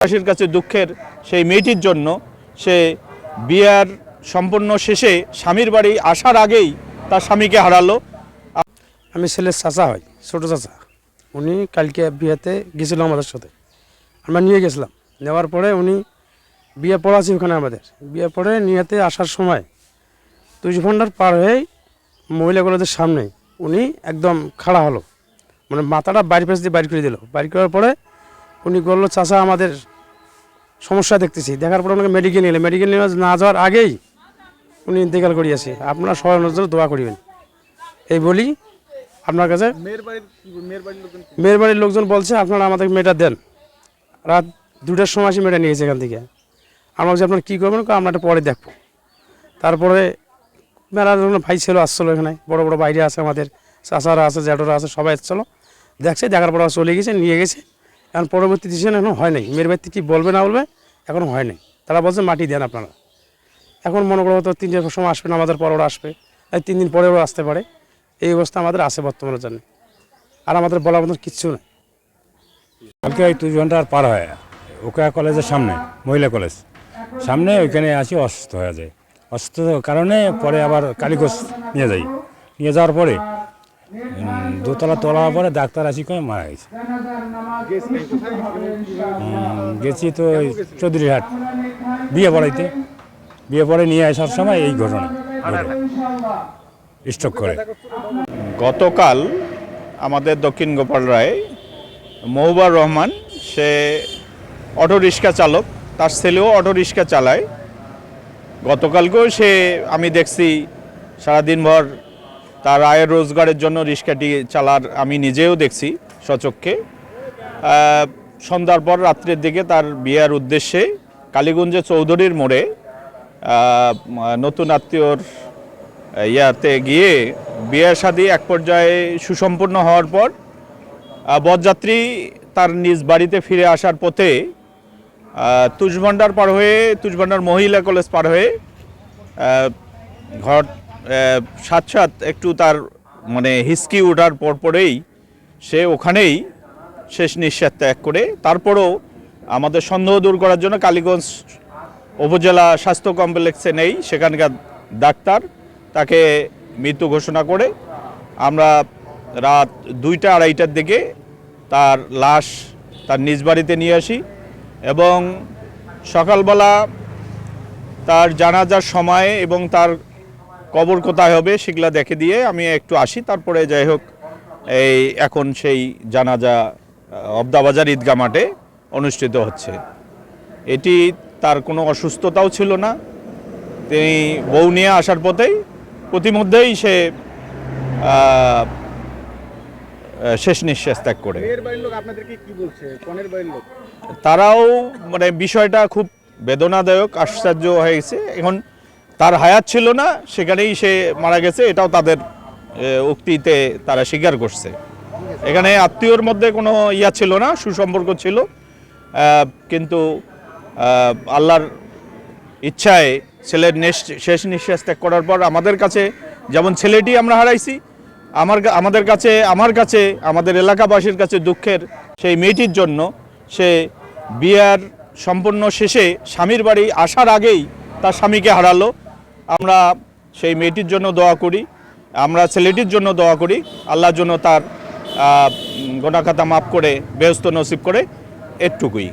এলাকাবাসীর কাছে দুঃখের সেই মেয়েটির জন্য সে বিয়ার সম্পন্ন শেষে স্বামীর বাড়ি আসার আগেই তার স্বামীকে হারালো। আমি ছেলের চাচা হয়, ছোটো চাচা। উনি কালকে বিয়েতে গেছিল আমাদের সাথে। আমরা নিয়ে গেছিলাম। নেওয়ার পরে উনি বিয়ে পড়াছি ওখানে আমাদের। বিয়ে পড়ে নিয়েতে আসার সময় তুই ঘণ্টার পার হয়েই মহিলাগুলোদের সামনে উনি একদম খাড়া হলো। মানে মাথাটা বাইরে পেছ দিয়ে বাইর করে দিল। বাইর করার পরে উনি বলল, চাচা, আমাদের সমস্যা দেখতেছি। দেখার পরে ওনাকে মেডিকেল নিলে মেডিকেল নিয়ে না যাওয়ার আগেই উনি ইন্তেকাল করিয়াছে। আপনারা সবাই নজরে দোয়া করিবেন। এই বলি আপনার কাছে মেয়ের বাড়ির লোকজন বলছে, আপনারা আমাদের মেয়েটা দেন। রাত দুটার সময় আসি মেয়েটা নিয়েছে এখান থেকে। আমরা বলছি আপনার কী করবেন? আমরা এটা পরে দেখব। তারপরে জন্য ভাই ছিল আসছিল এখানে। বড় বড় বাইরে আছে আমাদের। চাচারা আছে, জ্যাঠরা আছে, সবাই আসছিল। দেখছে, দেখার পর চলে গেছে, নিয়ে গেছে। এখন পরবর্তী ডিসিশন এখনও হয় নাই। মেয়ের বাড়িতে কী বলবে, না বলবে এখনও হয় নাই। তারা বলছে মাটি দেন আপনারা। এখন মনে করো তো তিনটের সময় আসবে না আমাদের পর ওরা আসবে। এই তিন দিন পরে ওরা আসতে পারে। এই অবস্থা আমাদের আছে বর্তমানে জানে আর আমাদের বলার মতন কিচ্ছু নেই। কালকে ওই দুই আর পার হয়। ওকা কলেজের সামনে, মহিলা কলেজ। সামনে ওইখানে আসি অসুস্থ হয়ে যায়। অসুস্থ কারণে পরে আবার কালীগঞ্জ নিয়ে যাই। নিয়ে যাওয়ার পরে দোতলা তোলার পরে ডাক্তার আসি করে মারা গেছে। গেছি তো চৌধুরীহাট বিয়ে পড়াইতে। বিয়ে পড়ে নিয়ে আসার সময় এই ঘটনা ঘটে। স্ট্রোক করে। গতকাল আমাদের দক্ষিণ গোপাল রায় মৌবার রহমান, সে অটো রিক্সা চালক, তার ছেলেও অটো রিক্সা চালায়। গতকালকেও সে, আমি দেখছি সারাদিনভর তার আয়ের রোজগারের জন্য রিক্সাটি চালার আমি নিজেও দেখছি সচক্ষে সন্ধ্যার পর রাত্রের দিকে তার বিয়ার উদ্দেশ্যে কালীগঞ্জে চৌধুরীর মোড়ে নতুন আত্মীয়র ইয়াতে গিয়ে বিয়ে শাদী এক পর্যায়ে সুসম্পন্ন হওয়ার পর বরযাত্রী তার নিজ বাড়িতে ফিরে আসার পথে তুষভান্ডার পার হয়ে, তুষভান্ডার মহিলা কলেজ পার হয়ে ঘর সাত সাত একটু তার মানে হিসকি ওঠার পর পরেই সে ওখানেই শেষ নিঃশ্বাস ত্যাগ করে, তারপরও আমাদের সন্দেহ দূর করার জন্য কালীগঞ্জ উপজেলা স্বাস্থ্য কমপ্লেক্সে নেই, সেখানকার ডাক্তার তাকে মৃত্যু ঘোষণা করে, আমরা রাত দুইটা আড়াইটার দিকে তার লাশ তার নিজ বাড়িতে নিয়ে আসি এবং সকালবেলা তার জানাজার সময় এবং তার কবর কোথায় হবে সেগুলা দেখে দিয়ে আমি একটু আসি। তারপরে যাই হোক এই এখন সেই জানাজা অবদাবাজার ঈদগা মাঠে অনুষ্ঠিত হচ্ছে। এটি তার কোনো অসুস্থতাও ছিল না। তিনি বউ নিয়ে আসার পথেই প্রতিমধ্যেই সে শেষ নিঃশ্বাস ত্যাগ করে। তারাও মানে বিষয়টা খুব বেদনাদায়ক আশ্চর্য হয়ে গেছে। এখন তার হায়াত ছিল না, সেখানেই সে মারা গেছে, এটাও তাদের উক্তিতে তারা স্বীকার করছে। এখানে আত্মীয়র মধ্যে কোনো ইয়া ছিল না, সুসম্পর্ক ছিল কিন্তু আল্লাহর ইচ্ছায় ছেলের শেষ নিঃশ্বাস ত্যাগ করার পর আমাদের কাছে যেমন ছেলেটি আমরা হারাইছি, আমার আমাদের কাছে, আমার কাছে, আমাদের এলাকাবাসীর কাছে দুঃখের সেই মেয়েটির জন্য সে বিয়ার সম্পূর্ণ শেষে স্বামীর বাড়ি আসার আগেই তার স্বামীকে হারালো। আমরা সেই মেয়েটির জন্য দোয়া করি, আমরা ছেলেটির জন্য দোয়া করি আল্লাহর জন্য তার গোনাখাতা মাফ করে বেহস্ত নসিব করে, এটুকুই।